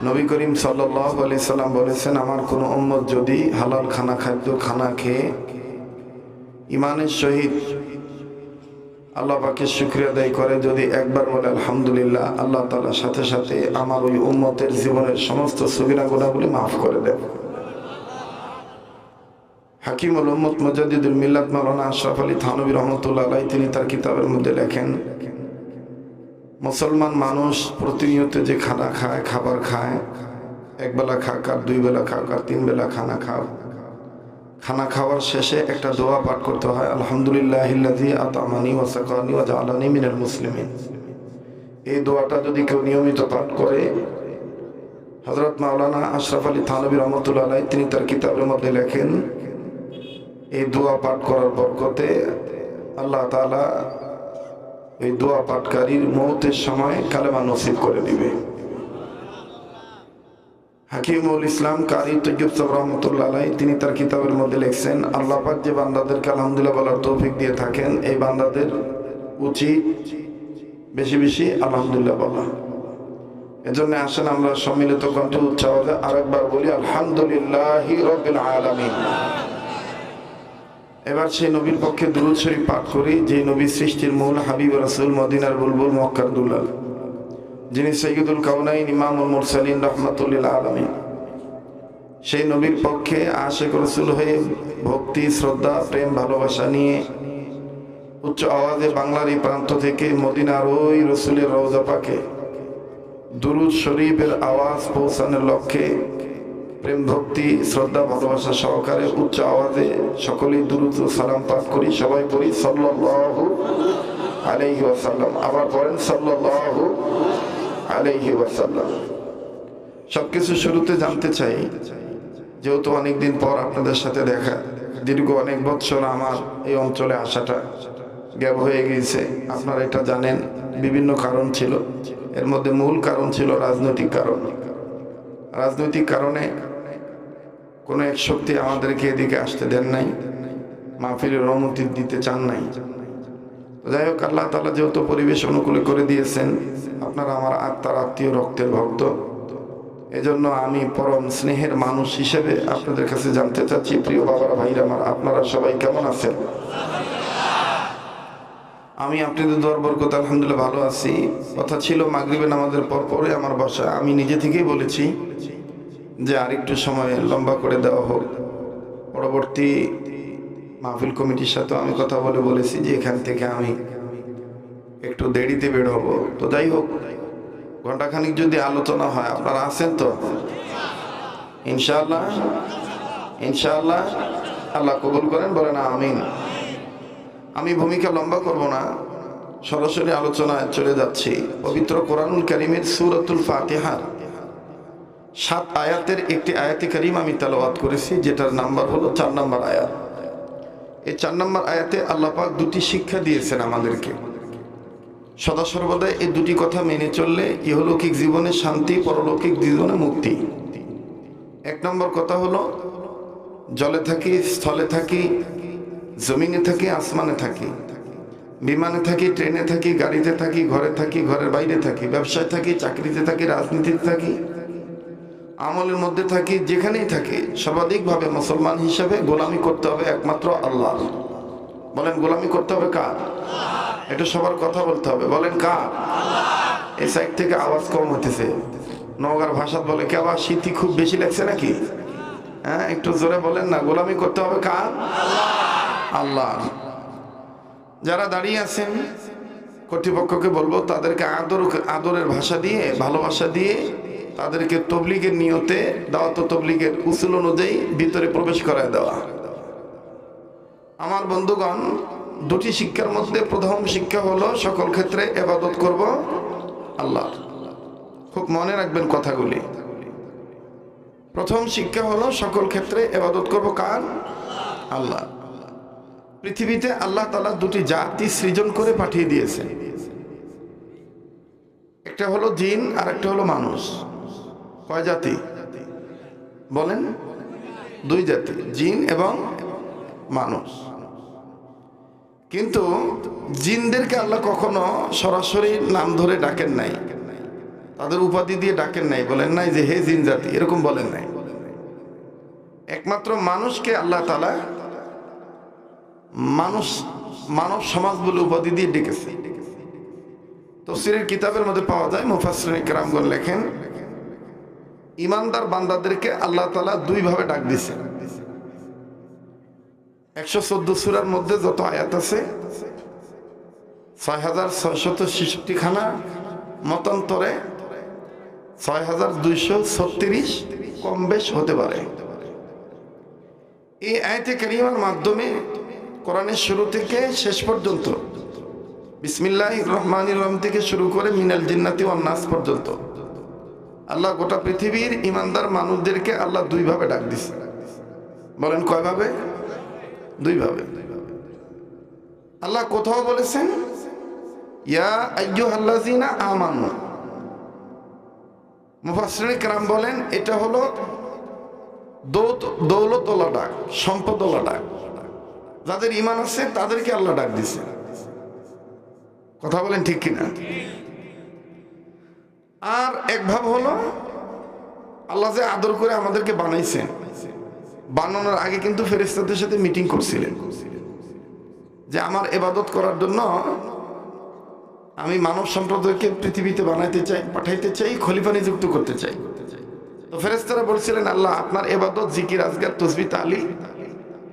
নবী করিম সাল্লাম বলেছেন, আমার কোনো উম্মত যদি হালাল খানা খাদ্য খানা খেয়ে ইমানের সহিত আল্লাহ পাকে শুক্রিয়া করে। যদি একবার বলে, আলহামদুলিল্লাহ, আল্লাহ তালার সাথে সাথে আমার ওই উম্মতের জীবনের সমস্ত সুবিধা গুণাগুলি মাফ করে দেয় হাকিমুল উম্মত মজাদিদুল মিল্লাত মাওলানা আশরাফ আলী থানবী রহমতুল্লাহ তিনি তার কিতাবের মধ্যে লেখেন মুসলমান মানুষ প্রতিনিয়ত যে খানা খায়, খাবার খায় একবেলা খাক আর দুই বেলা খাক আর তিন বেলা খানা খাও খানা খাওয়ার শেষে একটা দোয়া পাঠ করতে হয়, আলহামদুলিল্লাহ আতামানি ওয়াসাকানি ওয়া জালানি মিনাল মুসলিমিন। এই দোয়াটা যদি কেউ নিয়মিত পাঠ করে হজরত মাওলানা আশরাফ আলী থানবী রহমতুল্লাহ তিনি তার কিতাবের মধ্যে লেখেন, এই দোয়া পাঠ করার বরকতে আল্লাহ তাআলা এই দোয়া পাঠকারীর মৌতের সময় কালেমা নসিব করে দিবে। হাকিমুল ইসলাম কারি তৈয়ব সাহ রহমতুল্লাহ তিনি তার কিতাবের মধ্যে লিখছেন, আল্লাহ পাক যে বান্দাদেরকে আলহামদুলিল্লাহ বলার তৌফিক দিয়ে থাকেন, এই বান্দাদের উচিত বেশি বেশি আলহামদুলিল্লাহ বলা। এজন্য আসেন আমরা সম্মিলিত কণ্ঠে উচ্চাবাদে আরেকবার বলি, আলহামদুলিল্লাহ রবিল এবার সেই নবীর পক্ষে দুরুদ শরীফ পাঠ করি যে নবী সৃষ্টির মূল হাবিব রাসুল মদিনার বুলবুল মক্কার দুলাল যিনি সৈয়দুল কাউনাইন ইমামুল মুরসালিন রহমাতুল্লিল আলমী সেই নবীর পক্ষে আশেক রসুল হয়ে ভক্তি, শ্রদ্ধা, প্রেম, ভালোবাসা নিয়ে উচ্চ আওয়াজে বাংলার এই প্রান্ত থেকে মদিনার ওই রসুলের রওজা পাকে দুরুদ শরীফের আওয়াজ পৌঁছানোর লক্ষ্যে প্রেম, ভক্তি, শ্রদ্ধা, ভালোবাসা সহকারে উচ্চ আওয়াজে সকলেই দুরুদ সালাম পাঠ করি। সবাই পড়ি সাল্লাল্লাহু আলাইহি ওয়াসাল্লাম। আবার পড়েন সাল্লাল্লাহু আলাইহি ওয়াসাল্লাম। সবকিছু শুরুতে জানতে চাই, যেহেতু অনেকদিন পর আপনাদের সাথে দেখা, দীর্ঘ অনেক বছর আমার এই অঞ্চলে আসাটা গ্যাপ হয়ে গিয়েছে। আপনারা এটা জানেন, বিভিন্ন কারণ ছিল। এর মধ্যে মূল কারণ ছিল রাজনৈতিক কারণ। রাজনৈতিক কারণে কোনো এক শক্তি আমাদেরকে এদিকে আসতে দেন নাই মাহফিলের অনুমতি দিতে চান নাই। যাই হোক, আল্লাহ তালা যেহেতু পরিবেশ অনুকূলে করে দিয়েছেন, আপনারা আমার আত্মার আত্মীয় রক্তের ভক্ত। এজন্য আমি পরম স্নেহের মানুষ হিসেবে আপনাদের কাছে জানতে চাচ্ছি, প্রিয় বাবার, ভাইরা, আমার আপনারা সবাই কেমন আছেন? আমি আপনাদের দোয়ার বরকত, আলহামদুলিল্লাহ, ভালো আছি। কথা ছিল মাগরিবে আমাদের পর পরে আমার বাসা, আমি নিজে থেকেই বলেছি যে আরেকটু সময় লম্বা করে দেওয়া হোক। পরবর্তী মাহফিল কমিটির সাথে আমি কথা বলে বলেছি যে এখান থেকে আমি একটু দেরিতে বের হব। তো যাই হোক ঘন্টাখানিক যদি আলোচনা হয়, আপনারা আছেন তো? ইনশাআল্লাহ ইনশাআল্লাহ, আল্লাহ কবুল করেন, বলেন আমিন। আমি ভূমিকা লম্বা করব না, সরাসরি আলোচনায় চলে যাচ্ছি। পবিত্র কোরআনুল করিমের সুরতুল ফাতিহার সাত আয়াতের একটি আয়াতে করিম আমি তেলাওয়াত করেছি, যেটার নাম্বার হলো চার নাম্বার আয়াত। এই চার নাম্বার আয়াতে আল্লাহ পাক দুটি শিক্ষা দিয়েছেন আমাদেরকে। সদা সর্বদা এই দুটি কথা মেনে চললে ইহলৌকিক জীবনে শান্তি, পরলৌকিক জীবনে মুক্তি। এক নম্বর কথা হলো, জলে থাকি, স্থলে থাকি, জমিনে থাকি, আসমানে থাকি, বিমানে থাকি, ট্রেনে থাকি, গাড়িতে থাকি, ঘরে থাকি, ঘরের বাইরে থাকি, ব্যবসায় থাকি, চাকরিতে থাকি, রাজনীতিতে থাকি আমলের মধ্যে থাকি, যেখানেই থাকি সর্বাধিকভাবে মুসলমান হিসাবে গোলামি করতে হবে একমাত্র আল্লাহ বলেন, গোলামি করতে হবে কার? এটা সবার কথা বলতে হবে। বলেন, কার? এই সাইড থেকে আওয়াজ কম হতেছে নওগার ভাষা বলে কে আবার শীতই খুব বেশি লাগছে নাকি? হ্যাঁ একটু জোরে বলেন না, গোলামি করতে হবে কার? আল্লাহ যারা দাঁড়িয়ে আছেন, কর্তৃপক্ষকে বলব, তাদেরকে আদর, আদরের ভাষা দিয়ে, ভালোবাসা দিয়ে তাদেরকে তবলিগের নিয়তে দাওয়াত তবলিগের উসুল অনুযায়ী ভিতরে প্রবেশ করায় দেওয়া। আমার বন্ধুগণ, দুটি শিক্ষার মধ্যে প্রথম শিক্ষা হলো, সকল ক্ষেত্রে এবাদত করব আল্লাহ খুব মনে রাখবেন কথাগুলি। প্রথম শিক্ষা হলো, সকল ক্ষেত্রে এবাদত করব কার? আল্লাহ। পৃথিবীতে আল্লাহ তালা দুটি জাতি সৃজন করে পাঠিয়ে দিয়েছেন। একটা হলো জিন আর একটা হলো মানুষ। কয় জাতি? বলেন। দুই জাতি, জিন এবং মানুষ। কিন্তু জিনদেরকে আল্লাহ কখনো সরাসরি নাম ধরে ডাকেন নাই। তাদের উপাধি দিয়ে ডাকেন নাই। বলেন নাই যে, হে জিন জাতি, এরকম বলেন নাই। একমাত্র মানুষকে আল্লাহ তালা মানুষ, মানব সমাজ বলে উপাধি দিয়ে ডেকেছে। তফসিরের কিতাবের মধ্যে পাওয়া যায় মুফাসরিন কেরামগণ লেখেন ইমানদার বান্দাদেরকে আল্লাহ তালা দুই ভাবে ডাক দিছে। একশো চোদ্দ সুরার মধ্যে যত আয়াত আছে ছয় হাজার ছয়শত ছেষট্টি খানা মতান্তরে ছয় হাজার দুইশো ছত্রিশ কম বেশ হতে পারে। এই আয়তে কারিমার মাধ্যমে কোরআনের শুরু থেকে শেষ পর্যন্ত বিসমিল্লাহ রহমান রহম থেকে শুরু করে মিনাল জিন্নাতি নাস পর্যন্ত আল্লাহ গোটা পৃথিবীর ইমানদার মানুষদেরকে আল্লাহ দুইভাবে ডাক দিছে। বলেন কয়ভাবে? দুইভাবে। আল্লাহ কোথাও বলেছেন, ইয়া আল্লাহিনা আমানু। মুফাসরিন কেরাম বলেন, এটা হলো দৌলতলা ডাক সম্পদলা ডাক। যাদের ইমান আছে, তাদেরকে আল্লাহ ডাক দিছে। কথা বলেন ঠিক কিনা? আর এক ভাব হলো, আল্লাহ যে আদর করে আমাদেরকে বানাইছেন। বানানোর আগে কিন্তু ফেরেস্তাদের সাথে মিটিং করছিলেন। যে আমার এবাদত করার জন্য আমি মানব সম্প্রদায়কে পৃথিবীতে বানাইতে চাই, পাঠাইতে চাই, খলিফা নিযুক্ত করতে চাই। তো ফেরেস্তারা বলছিলেন, আল্লাহ, আপনার এবাদত, জিকির, আজগার, তসবি, তালি,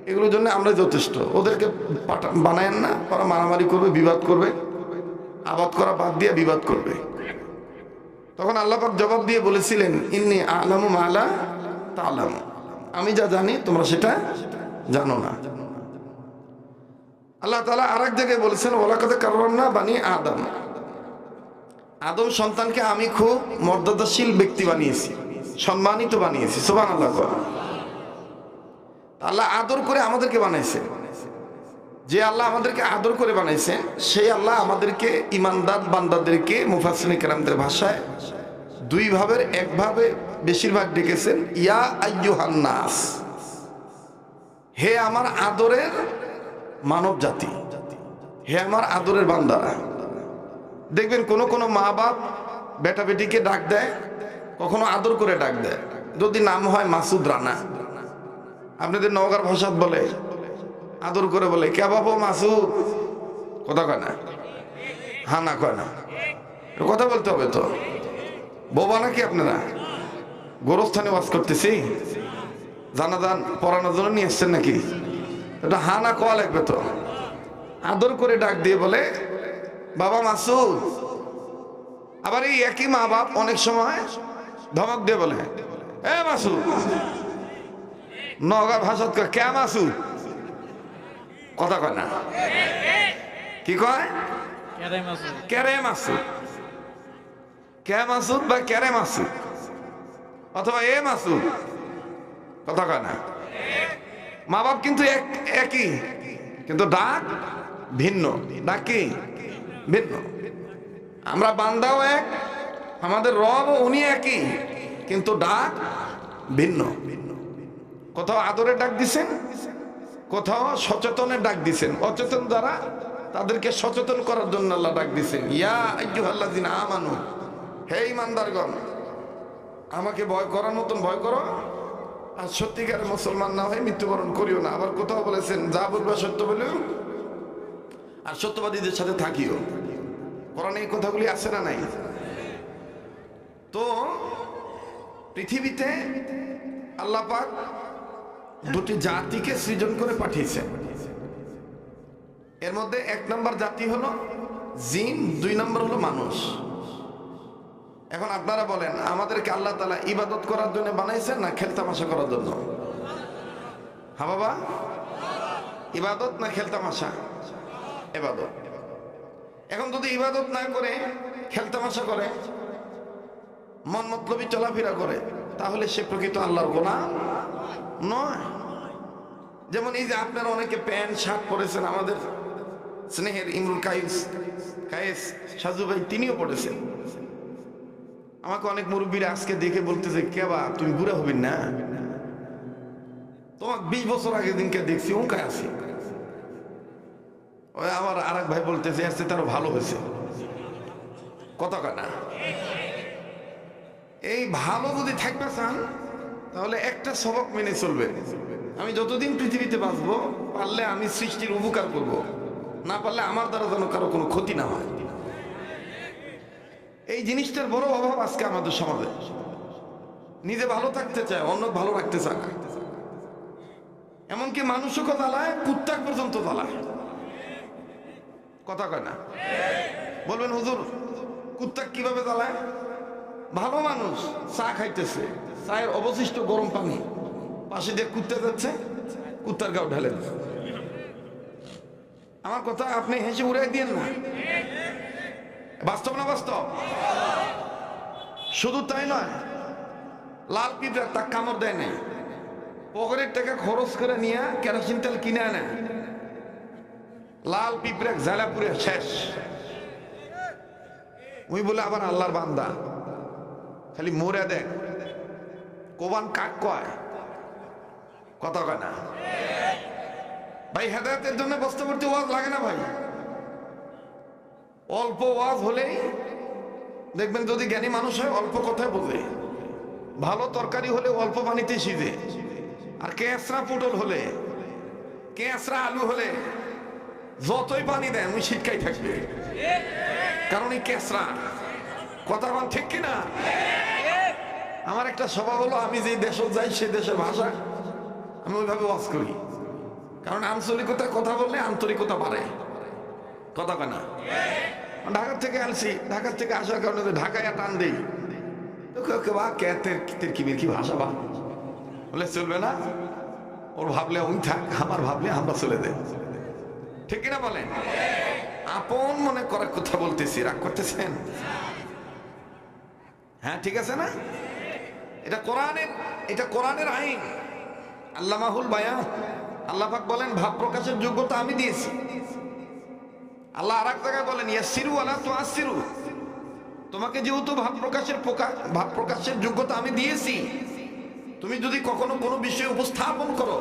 এগুলোর জন্য আমরা যথেষ্ট। ওদেরকে বানায়েন না, ওরা মারামারি করবে, বিবাদ করবে। আবাদ করা বাদ দিয়ে বিবাদ করবে। তখন আল্লাহ পাক জবাব দিয়ে বলেছিলেন, ইন্নি আলামু মালা তালাম। আমি যা জানি, তোমরা সেটা জানো না। আল্লাহ তালা আর এক জায়গায় বলেছেন ওলাকাতে কারণ না বানি আদম। আদম সন্তানকে আমি খুব মর্যাদাশীল ব্যক্তি বানিয়েছি, সম্মানিত বানিয়েছি সোবান আল্লাহ আল্লাহ আদর করে আমাদেরকে বানাইছে। যে আল্লাহ আমাদেরকে আদর করে বানাইছেন, সেই আল্লাহ আমাদেরকে ইমানদার বান্দাদেরকে মুফাসিন কেরামদের ভাষায় দুই ভাবের একভাবে বেশিরভাগ ডেকেছেন, ইয়া আইয়ুহান্নাস হে আমার আদরের মানব জাতি, হে আমার আদরের বান্দারা। দেখবেন কোনো কোনো মা বাপ বেটা বেটিকে ডাক দেয়, কখনো আদর করে ডাক দেয়। যদি নাম হয় মাসুদ রানা। আপনাদের নওগার ভাষাত বলে আদর করে বলে, কে বাবু মাসু কথা কয় না। হা না, কয় না। কথা বলতে হবে তো। বোবা নাকি আপনারা? গোরস্থানে বাস করতেছি। জানাজান পড়ানোর জন্য নিয়ে এসছেন নাকি? এটা হা না, কয়া লাগবে তো। আদর করে ডাক দিয়ে বলে, বাবা, মাসুদ। আবার এই একই মা বাপ অনেক সময় ধমক দিয়ে বলে, এ, মাসুদ। নগা কয়, কে, মাসুদ? কথা কয় না? কি কয়? কেরে মাসুদ। কেরে মাসুদ? বা কেরে মাসুদ? অথবা এ মাসুদ? কথা কয় না? মা বাপ কিন্তু এক একই। কিন্তু ডাক ভিন্ন। ডাক কি? ভিন্ন। আমরা বান্দাও এক আমাদের রব উনি একই। কিন্তু ডাক ভিন্ন ভিন্ন। কোথাও আদরের ডাক দিছেন? কোথাও সচেতনের ডাক দিছেন। অচেতন দ্বারা তাদেরকে সচেতন করার জন্য আল্লাহ ডাক দিছেন। ইয়া আমানু, হে ইমানদারগণ আমাকে ভয় করার মতন ভয় করো। আর সত্যিকার মুসলমান না হয়ে মৃত্যুবরণ করিও না। আবার কোথাও বলেছেন, যা বলবে সত্য বলেও, আর সত্যবাদীদের সাথে থাকিও। কোরআনে এই কথাগুলি আছে না নাই? তো পৃথিবীতে আল্লাহ পাক দুটি জাতিকে সৃজন করে পাঠিয়েছে। এর মধ্যে এক নম্বর জাতি হলো জিন, দুই নম্বর হলো মানুষ। এখন আপনারা বলেন, আমাদেরকে আল্লাহ তালা ইবাদত করার জন্য বানাইছেন না খেলতামাশা করার জন্য? হ্যাঁ বাবা? ইবাদত না খেলতামাশা এবাদত এখন যদি ইবাদত না করে খেলতামাশা করে, মন মতলবি চলাফেরা করে, তাহলে সে প্রকৃত আল্লাহর গোলাম। নয়। যেমন এই যে আপনারা অনেকে প্যান্ট, শার্ট পরেছেন, আমাদের স্নেহের ইমরুল কাইস কায়েস সাজু ভাই, তিনিও পড়েছেন আমাকে অনেক মুরব্বীরা আজকে দেখে বলতেছে কেবা তুমি বুড়া হবি না? তোমাকে বিশ বছর আগে দিনকে দেখছি উঙ্কায় আছি। ওই আমার আর ভাই বলতেছে আসছে তারও ভালো হয়েছে। কত কানা এই ভালো যদি থাকবে চান তাহলে একটা সবক মেনে চলবে। আমি যতদিন পৃথিবীতে বাঁচবো, পারলে আমি সৃষ্টির উপকার করব। না পারলে আমার দ্বারা যেন কারও কোনো ক্ষতি না হয়। এই জিনিসটার বড় অভাব আজকে আমাদের সমাজে। নিজে ভালো থাকতে চায়, অন্য ভালো রাখতে চায় এমনকি মানুষকে জ্বালায়, কুত্তাক পর্যন্ত জ্বালায়। কথা কয় না? বলবেন, হুজুর, কুত্তাক কীভাবে জ্বালায়? ভালো মানুষ চা খাইতেছে। চায়ের অবশিষ্ট গরম পানি পাশে দিয়ে কুত্তে যাচ্ছে, কুত্তার গাও ঢালে দিচ্ছে। আমার কথা আপনি হেসে উড়াই দিয়েন না। বাস্তব না বাস্তব? শুধু তাই নয়, লাল পিঁপড়া তার কামড় দেয় নাই। পকেটের টাকা খরচ করে নিয়ে কেরোসিন তেল কিনে আনে। লাল পিঁপড়ে ঝালাপুরে শেষ। ওই বলে, আবার আল্লাহর বান্দা। খালি মরে দেখ। কোবান কাক কয়? কথা কয় না? ভাই, হেদায়তের জন্য বস্তাবর্তী ওয়াজ লাগে না ভাই? অল্প ওয়াজ হলেই দেখবেন যদি জ্ঞানী মানুষ হয়, অল্প কথায় বোঝে ভালো তরকারি হলে অল্প পানিতে সিজে। আর কেঁচড়া পটল হলে, কেঁচড়া আলু হলে যতই পানি দেয় আমি শীতকাই থাকবে। কারণ এই কেঁচড়া, কথা বল ঠিক কিনা? আমার একটা স্বভাব হলো, আমি যে দেশে যাই সে দেশের ভাষা আমি ওইভাবে ওয়াজ করি। কারণ আঞ্চলিকতায় কথা বললে আন্তরিকতা বাড়ে। কথা কয় না? ঢাকার থেকে আনছি ঢাকার থেকে আসার কারণে ঢাকায় টান দেই। কি ভাষা বলে, চলবে না। ওর ভাবলে থাক ভাবলে আমরা চলে ঠিক কিনা আপন মনে কথা বলতেছি, রাগ করতেছেন? হ্যাঁ ঠিক আছে না? এটা কোরআনের এটা কোরআনের আইন। আল্লাহ মাহুল বায়া আল্লাহ পাক বলেন, ভাব প্রকাশের যোগ্যতা আমি দিয়েছি। আল্লাহ আর এক জায়গায় বলেন ইয়াসিরু আলা তো আসিরু তোমাকে যেহেতু ভাব প্রকাশের প্রকাশ ভাব প্রকাশের যোগ্যতা আমি দিয়েছি, তুমি যদি কখনো কোনো বিষয় উপস্থাপন করো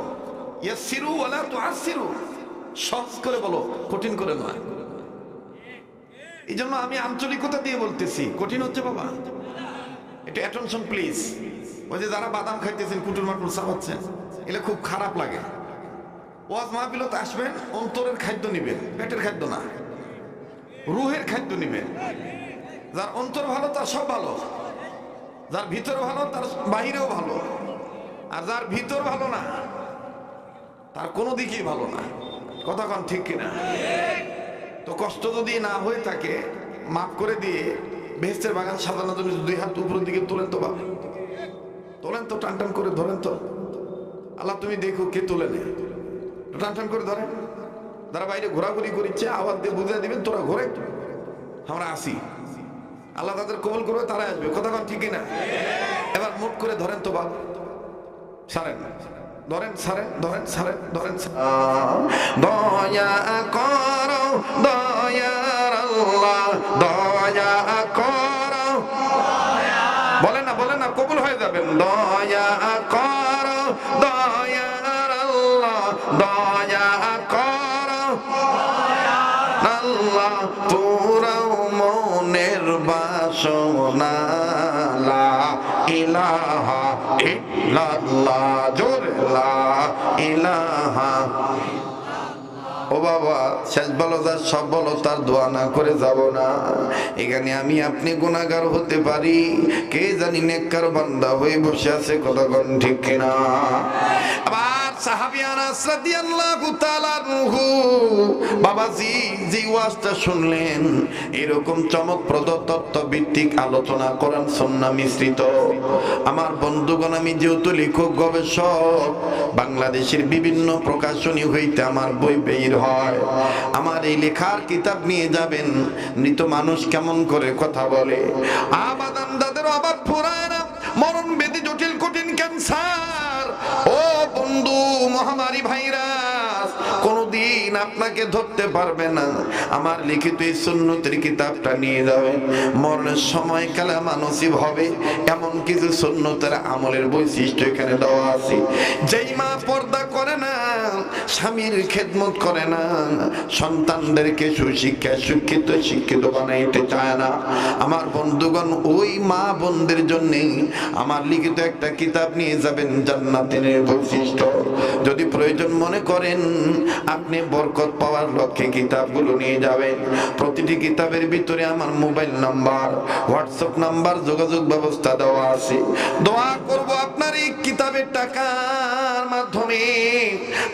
ইয়াসিরু আলা তো আসিরু সহজ করে বলো, কঠিন করে নয়। এই জন্য আমি আঞ্চলিকতা দিয়ে বলতেছি, কঠিন হচ্ছে বাবা। একটু অ্যাটেনশন প্লিজ ওই যে যারা বাদাম খাইতেছেন, কুটুর মাটুর চাবাচ্ছেন এগুলো খুব খারাপ লাগে। ওয়াজ মাহফিলত আসবেন, অন্তরের খাদ্য নিবেন, পেটের খাদ্য না, রুহের খাদ্য নিবেন। যার অন্তর ভালো, তার সব ভালো। যার ভিতর ভালো, তার বাহিরেও ভালো। আর যার ভিতর ভালো না, তার কোনো দিকেই ভালো না। কথা কন ঠিক কিনা? তো কষ্ট যদি না হয়ে থাকে, মাফ করে দিয়ে বেহেস্তের বাগান সাজানোর জন্য দুই হাত উপরের দিকে তোলেন তো বাবা তোলেন তো টান টান করে ধরেন তো। আল্লাহ, তুমি দেখো কে তোলে নে। টান টান করে ধরেন। যারা বাইরে ঘোরাঘুরি করিচ্ছে, আওয়াজ দিয়ে বুঝিয়ে দিবেন, তোরা ঘোরে আমরা আসি। আল্লাহ তাদের কবল করবে তারা আসবে। কথা কন ঠিক না এবার মুখ করে ধরেন তো বাবা সারেন। ধরেন সারেন ধরেন সারেন, ধরেন দয়া করো আল্লাহ কবুল হয়ে যাবেন দয়া কর দয়ার আল্লাহ, দয়া করো। আল্লাহ পুরাও মনের বাসনা ইলাহা ইল্লাল্লাহ, জোরে লা ইলাহা ও বাবা, শেষ বলো তার সব বলো, তার দোয়া না করে যাব না। এখানে আমি আপনি গুণাগার হতে পারি। কে জানি নেককার বান্দা হয়ে বসে আছে কতক্ষণ ঠিক কিনা। আবার বাবাজি, যে শুনলেন, এরকম আলোচনা মিশ্রিত। আমার বন্ধুগণ, আমি যেহেতু লেখক, গবেষক, বাংলাদেশের বিভিন্ন প্রকাশনী হইতে আমার বই বের হয়। আমার এই লেখার কিতাব নিয়ে যাবেন, মৃত মানুষ কেমন করে কথা বলে? আবাদান দাদের অভাব ফুরায় না, মরণ বেদি জটিল কঠিন ক্যান্সার। বন্ধু মহামারী ভাইরা। দিন আপনাকে ধরতে পারবে না। আমার লিখিত এই সুন্নতের কিতাবটা নিয়ে যাবেন। মরণের সময় কালামা নসিব হবে। এমন কিছু সুন্নতের আমলের বৈশিষ্ট্য এখানে দেওয়া আছে। যেই মা পর্দা করে না, স্বামীর খেদমত করে না, সন্তানদেরকে সুশিক্ষা, শিক্ষিত শিক্ষিত বানাইতে চায় না। আমার বন্ধুগণ, ওই মা বোনদের জন্য আমার লিখিত একটা কিতাব নিয়ে যাবেন জান্নাতের বৈশিষ্ট্য। যদি প্রয়োজন মনে করেন আপনি বরকত পাওয়ার লক্ষ্যে কিতাবগুলো নিয়ে যাবেন। প্রতিটি কিতাবের ভিতরে আমার মোবাইল নাম্বার, হোয়াটসঅ্যাপ নাম্বার, যোগাযোগ ব্যবস্থা দেওয়া আছে। দোয়া করব আপনার এই কিতাবের টাকার মাধ্যমে।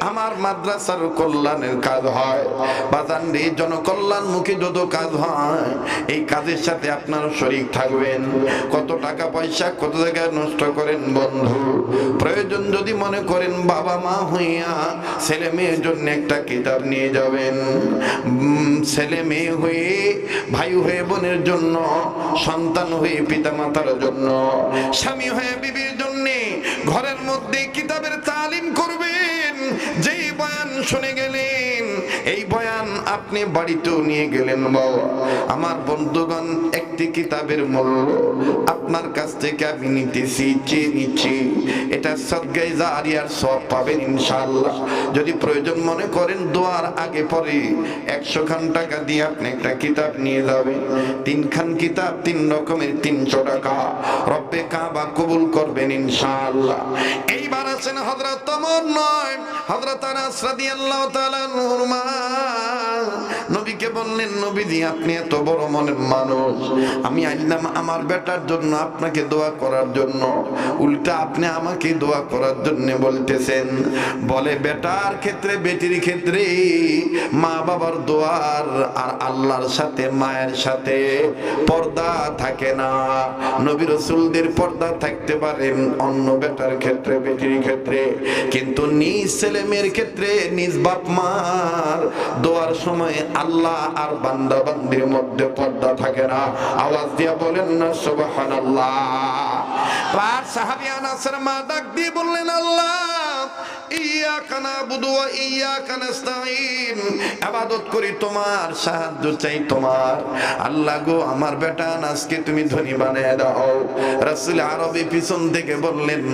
আমার মাদ্রাসার কল্যাণের কাজ হয়। বাজান রে, জনকল্যাণমুখী যত কাজ হয়, এই কাজের সাথে আপনার শরীর থাকবেন। কত টাকা পয়সা, কত জায়গায় নষ্ট করেন বন্ধু। প্রয়োজন যদি মনে করেন বাবা মা হইয়া ছেলে মেয়ের জন্য একটা কিতাব নিয়ে যাবেন। ছেলে মেয়ে হয়ে, ভাই হয়ে, বোনের জন্য, সন্তান হয়ে পিতা মাতার জন্য, স্বামী হয়ে, বিবির জন্যে ঘরের মধ্যে কিতাবের তালিম করবেন। আপনি বাড়িতেও নিয়ে গেলেন বাবা। আমার বন্ধুগণ, একটি কিতাবের মূল্য। আপনার কাছ থেকে আমি নিতেছি, চেয়ে নিচ্ছি। এটা সদ্গাই জারিয়ার সব পাবেন ইনশাআল্লাহ। যদি প্রয়োজন মনে করেন, দোয়ার আগে পরে একশো খান টাকা দিয়ে আপনি একটা কিতাব নিয়ে যাবেন। তিন খান কিতাব, তিন রকমের তিনশো টাকা। রব্বে কাবা কবুল করবেন ইনশাল্লাহ এইবার আছেন হযরত তমর নয়। হযরত আনাস রাদিয়াল্লাহু তাআলা বললেন, নবীজি, আপনি এত বড় মনের মানুষ। আমি আইলাম আমার বেটার জন্য, আপনাকে দোয়া করার জন্য। উল্টা আপনি আমাকে দোয়া করার জন্য বলতেছেন। বলে, বেটার ক্ষেত্রে, বেটির ক্ষেত্রে মা বাবার দোয়ার আর আল্লাহর সাথে, মায়ের সাথে পর্দা থাকে না। নবী রসুলদের পর্দা থাকতে পারে অন্য বেটার ক্ষেত্রে, বেটির ক্ষেত্রে। কিন্তু নিজ ছেলে মেয়ের ক্ষেত্রে, নিজ বাপ মার দোয়ার সময় আল্লাহ আর বান্দা বান্দির মধ্যে পর্দা থাকে না। আওয়াজ দিয়া বলেন না, সুবহানাল্লাহ। আর সাহাবিয়ান আনাসের মা ডাক দিয়ে বললেন, আল্লাহ ধনী বানায় দাও। রাসূল আরবি বললেন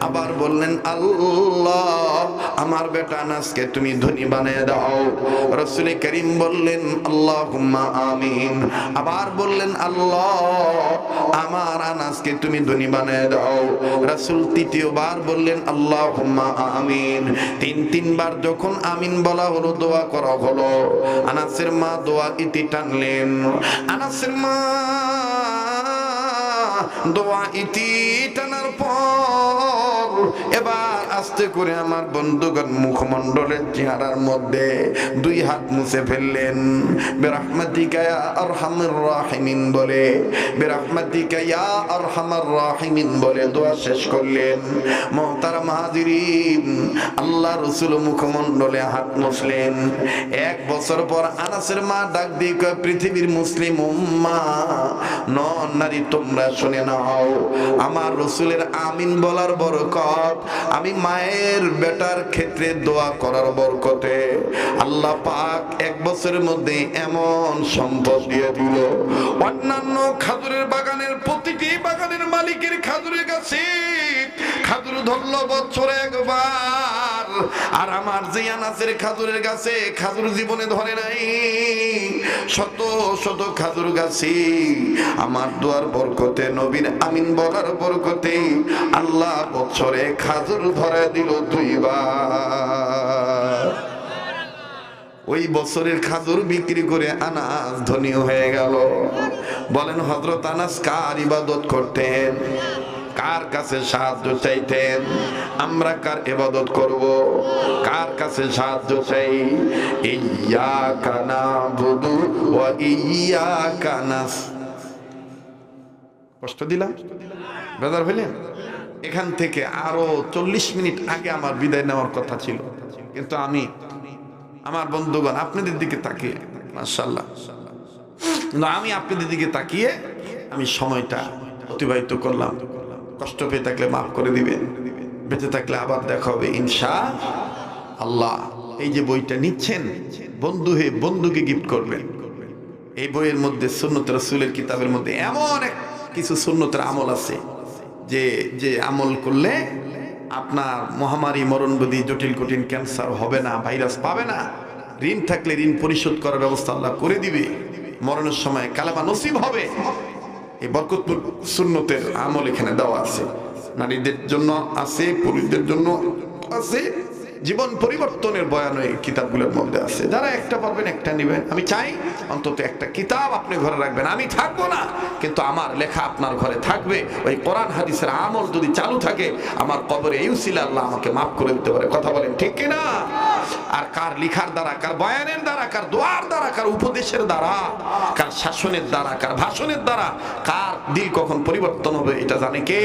আবার বললেন, আল্লাহ, আমার বেটা আনাসকে তুমি ধনী বানায় দাও। রাসূল করিম বললেন, আল্লাহুম্মা আমিন। আবার বললেন, আল্লাহ, আমার আনাসকে তুমি ধনী বানায় দাও। রাসূল তৃতীয়বার বললেন আল্লাহ আমিন। তিন, তিনবার যখন আমিন বলা হলো, দোয়া করা হলো। আনাসের মা দোয়া ইতি টানলেন। আনাসের মা দোয়া ইতি টানার পর এবার আস্তে করে আমার বন্ধুগণ চেহারার মধ্যে দুই হাত মুছে ফেললেন। বেরহমাতিকা আরহামুর রাহিমিন বলে, বেরহমাতিকা আরহামার রাহিমিন বলে দোয়া শেষ করলেন। মহতারাম হাজিরিন আল্লাহ রসুল মুখমণ্ডলে হাত মুছলেন। এক বছর পর আনাসের মা ডাক দিয়ে পৃথিবীর মুসলিম উম্মা নারী তোমরা শুনে নাও। আমার রসুলের আমিন বলার বরকত, আমি মায়ের বেটার ক্ষেত্রে দোয়া করার বরকতে আল্লাহ পাক এক বছরের মধ্যে এমন সম্পদ দিয়ে দিল। অন্যান্য খাজুরের বাগানের প্রতিটি বাগানের মালিকের খাজুরের গাছে খাজুর ধরলো বছরে একবার। আর আমার যে আনাসের খাজুরের গাছে খাজুর জীবনে ধরে নাই। শত শত খাজুর গাছে আমার দোয়ার বরকতে নবীর আমিন বলার বরকতে আল্লাহ বছরে খাজুর ধরে দিল দুইবার। ওই বছরের খাজুর বিক্রি করে আনাস ধনী হয়ে গেল। বলেন হজরত আনাস কার ইবাদত করতেন? কার কাছে সাহায্য চাইতেন? আমরা কার ইবাদত করব? কার কাছে সাহায্য চাই? ইয়াকা নাবুদু ওয়া ইয়াকা নাস কষ্ট দিলাম। বেজার হইলেন? এখান থেকে আরও চল্লিশ মিনিট আগে আমার বিদায় নেওয়ার কথা ছিল। কিন্তু আমি, আমার বন্ধুগণ আপনাদের দিকে তাকিয়ে মার্শাল্লাহ কিন্তু আমি আপনাদের দিকে তাকিয়ে আমি সময়টা অতিবাহিত করলাম। কষ্ট পেয়ে থাকলে মাফ করে দিবেন। বেঁচে থাকলে আবার দেখা হবে ইনশা আল্লাহ এই যে বইটা নিচ্ছেন, বন্ধু হয়ে বন্ধুকে গিফট করবেন। এই বইয়ের মধ্যে সুন্নত রসুলের কিতাবের মধ্যে এমন এক কিছু সুন্নতের আমল আছে। যে যে আমল করলে আপনার মহামারী মরণবদী জটিল কঠিন ক্যান্সার হবে না, ভাইরাস পাবে না। ঋণ থাকলে ঋণ পরিশোধ করার ব্যবস্থা আল্লাহ করে দিবে। মরণের সময় কালামা নসিব হবে। এই বরকতপুর সুন্নতের আমল এখানে দেওয়া আছে। নারীদের জন্য আছে, পুরুষদের জন্য আছে। জীবন পরিবর্তনের বয়ান এই কিতাবগুলোর মধ্যে আছে। যারা একটা পারবেন একটা নেবেন। আমি চাই অন্তত একটা কিতাব আপনি ঘরে রাখবেন। আমি থাকব না, কিন্তু আমার লেখা আপনার ঘরে থাকবে। ওই কোরআন, হাদিসের আমল যদি চালু থাকে, আমার কবরে ইউসিল আল্লাহ আমাকে মাফ করে দিতে পারে। কথা বলেন ঠিক কিনা আর কার লিখার দ্বারা, কার বয়ানের দ্বারা, কার দোয়ার দ্বারা, কার উপদেশের দ্বারা, কার শাসনের দ্বারা, কার ভাষণের দ্বারা, কার দিল কখন পরিবর্তন হবে, এটা জানে কে?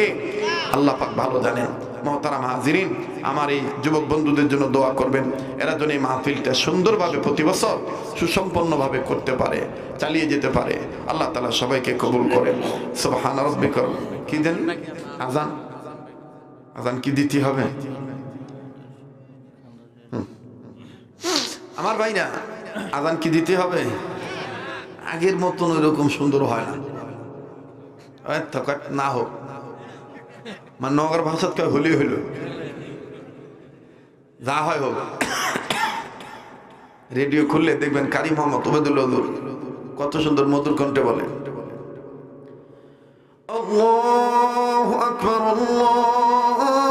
আল্লাহ পাক ভালো জানেন। মহতারাম হাজিরিন আমার এই যুবক বন্ধুদের জন্য দোয়া করবেন। এরা যেন এই মাহফিলটা সুন্দরভাবে প্রতি বছর সুসম্পন্নভাবে করতে পারে, চালিয়ে যেতে পারে। আল্লাহ তালা সবাইকে কবুল করেন। সব হানারব্বিক কি দেন আজান? আজান কি দিতে হবে। আমার ভাই না আজান কি দিতে হবে? আগের মতন ওইরকম সুন্দর হয় না। না হোক। মানে নগর ভাষাত কয় হলি। হইল যা হয় হোক রেডিও খুললে দেখবেন কারি মোহাম্মদ ওবেদুল ওদুর কত সুন্দর মধুর কণ্ঠে বলে। আল্লাহু আকবার, আল্লাহু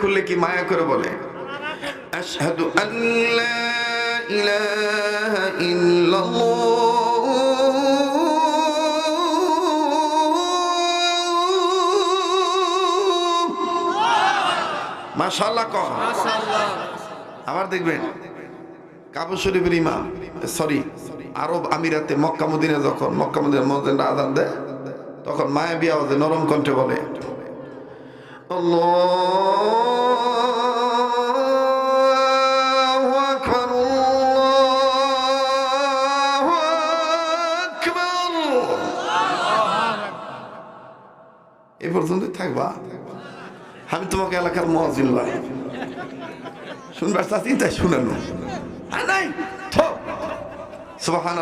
খুললে কি মায়া করে বলে? আবার দেখবেন কাবু শরীফের ইমাম সরি আরব আমিরাতে মক্কামুদ্দিনে যখন মক্কা মদিনা আদান দেয় তখন মায়াবিয়া নরম কণ্ঠে বলে الله أكبر الله أكبر এ পর্যন্ত থাকবা আমি তোমাকে এলাকার মহাজিল ভাই শুনবার চাচ্ছি তাই শুনেন নাই সুবাহান